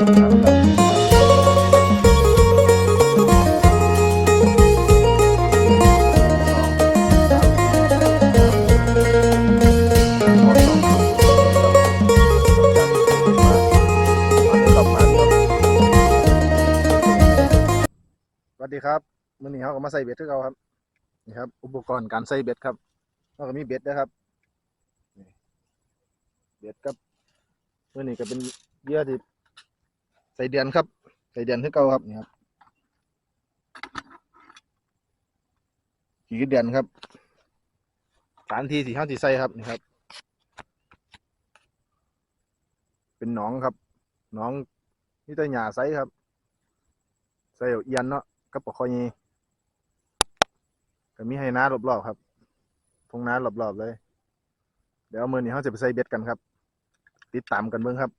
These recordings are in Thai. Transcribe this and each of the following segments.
สวัสดีครับมื้อนี้เขาก็มาใส่เบ็ดคือเราครับนี่ครับ อุปกรณ์การใส่เบ็ดครับเราก็มีเบ็ดนะครับเบ็ดครับมื้อนี้ก็เป็นเยื่อที่ ส่เดือนครับ ใส่เดือนคือเก่าครับนี่ครับขี่เดือนครับสานที่ที่เขาที่ใส่ครับนี่ครับ เป็นหนองครับหนองนี่แต่หญ้าใสครับใส่เอียนเนาะกับปลาคอยีก็มีให้น้ารอบๆครับทงน้ารอบๆเลย เดี๋ยวมือนี้เขาจะไปใส่เบ็ดกันครับ ติดตามกันเบิ่งครับ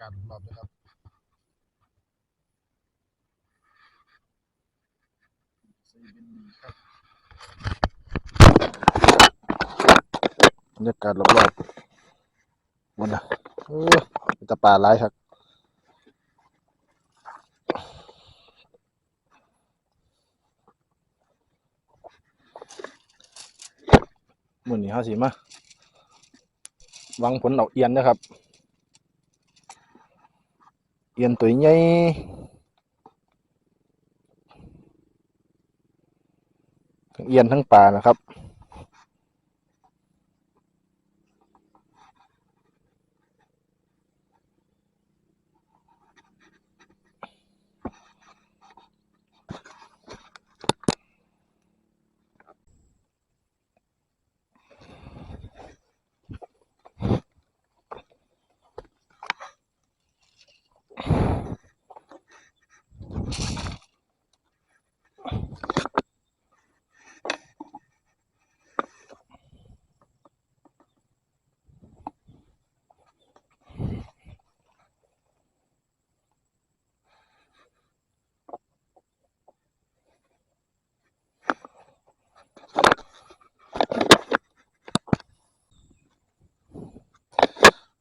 บรรยากาศรอบๆเลยครับบรรยากาศรอบๆบนนะโอ้ยมีแตะป่าหลายครับมือนี้เขาสิมาวังผลเอาเอียนนะครับ เอียนตัวใหญ่ทั้งเอียนทั้งป่านะครับ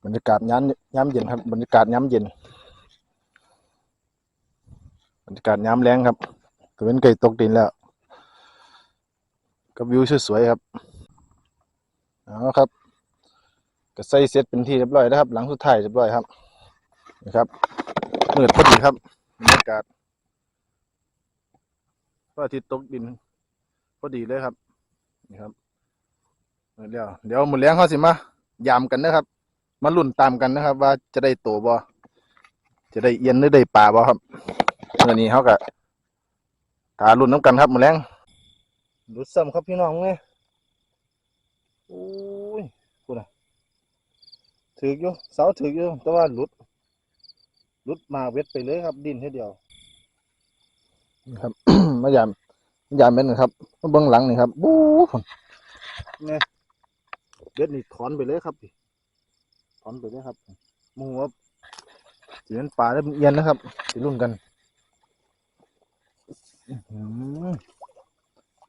รรยากาศย้ำย้ำเย็นครับบรรยากาศย้ำเย็น บรรยากาศย้ำแรงครับตะเวนไก่ตกดินแล้วกับวิวสวยๆครับเอาครับก็ใส่เสร็จเป็นที่เรียบร้อยแล้วครับ หลังสุดท้ายเรียบร้อยครับนะครับมืดพอดีครับบรรยากาศพระอาทิตย์ตกดินพอดีเลยครับนี่ครับมืดแล้วเดี๋ยวมือเลี้ยงเขาสิมายามกันนะครับ มาลุ้นตามกันนะครับ ว่าจะได้โตบ่จะได้เอียนหรือได้ปลาบ่ครับเมื่อนี้เขาก็ถาลุ้นน้ำกันครับมือแรงลุ้นซ้ำครับพี่น้องเนี่ยโอ้ยกูน่ะถือกอยู่เสาถือกอยู่แต่ว่าหลุดหลุดมาเวทไปเลยครับ ดินแค่เดียวนี่ครับมายามมายามเป็นนะครับมาเบื้องหลังนี่ครับบู๊ผมเนี่ยเวทนี่ถอนไปเลยครับ ถอนไปเลยครับมูว่าสีน้ำปลาแล้วเป็นนะครับสีรุ่นกัน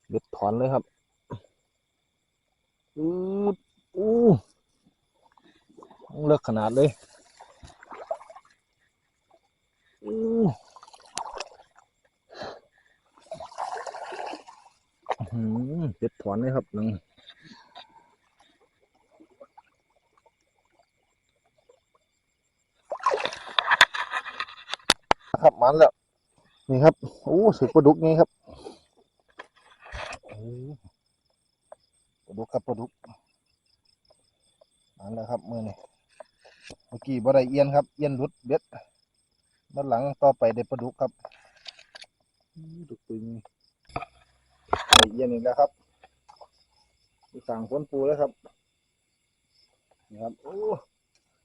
เด็ดถอนเลยครับอู้อู้เลิกขนาดเลยอู้อื้อหือเด็ดถอนเลยครับหนึ่ง ครับมันแล้วนี่ครับโอ้สือปลาดุกนี่ครับปลาดุกครับปลาดุกมันแล้วครับมือนี่เมื่อกี้บ่ได้เอียนครับ เอียนรุดเบ็ดด้านหลังต่อไปได้ปลาดุกครับดุกตึงได้เอียนอีกแล้วครับสั่งฝนปูแล้วครับนี่ครับโอ้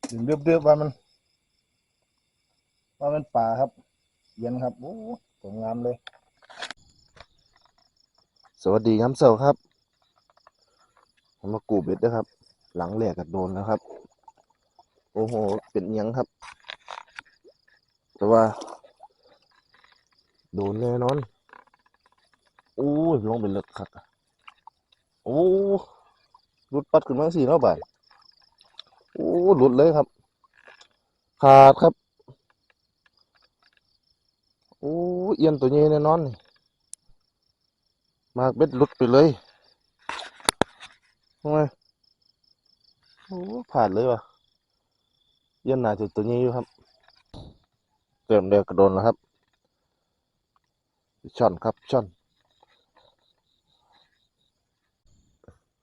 ดึงเดือบเดือบๆว่ามัน ว่ามันป่าครับ เย็นครับโอ้สวยงามเลย สวัสดีครับเสาครับผมมากูเบ็ดนะครับ หลังแรกก็โดนแล้วครับ โอ้โห เป็นยังครับ แต่ว่า โดนแน่นอนโอ้ยลงไปเลึกครับโอ้รุดปัดขึ้นมาสี่แล้วบาทโอ้หลุดเลยครับ ขาดครับ อ้เอียนตัวนี้แน่นอนนี่มากเบ็ดหลุดไปเลยทำไมโอ้ผ่านเลยวะเอียนหนาจุดตัวนี้อยู่ครับเติมเดียวกระโดนแล้วครับช่อนครับช่อน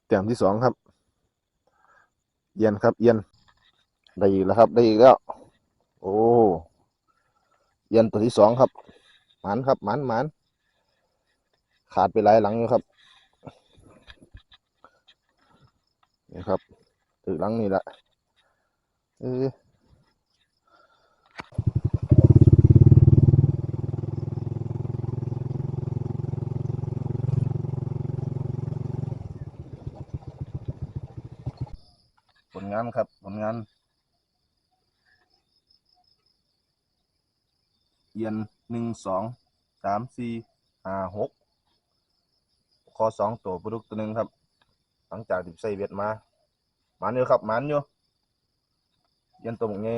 แต้มที่สองครับเอียนครับเอียนได้อีกแล้วครับ ได้อีกแล้ว โอ้ เอียนตัวที่สองครับ หมันครับ หมันหมันขาดไปหลายหลังอยู่ครับนี่ครับถึงหลังนี่แหละเออผลงานครับผลงาน เอียนหนึ่งสองสามสี่ห้าหกคอสองตัวปลาดุกตัวหนึ่งครับ หลังจากติดใส่เบ็ดมาหมานอยู่ครับหมานอยู่เอียนตัวหมกเงี้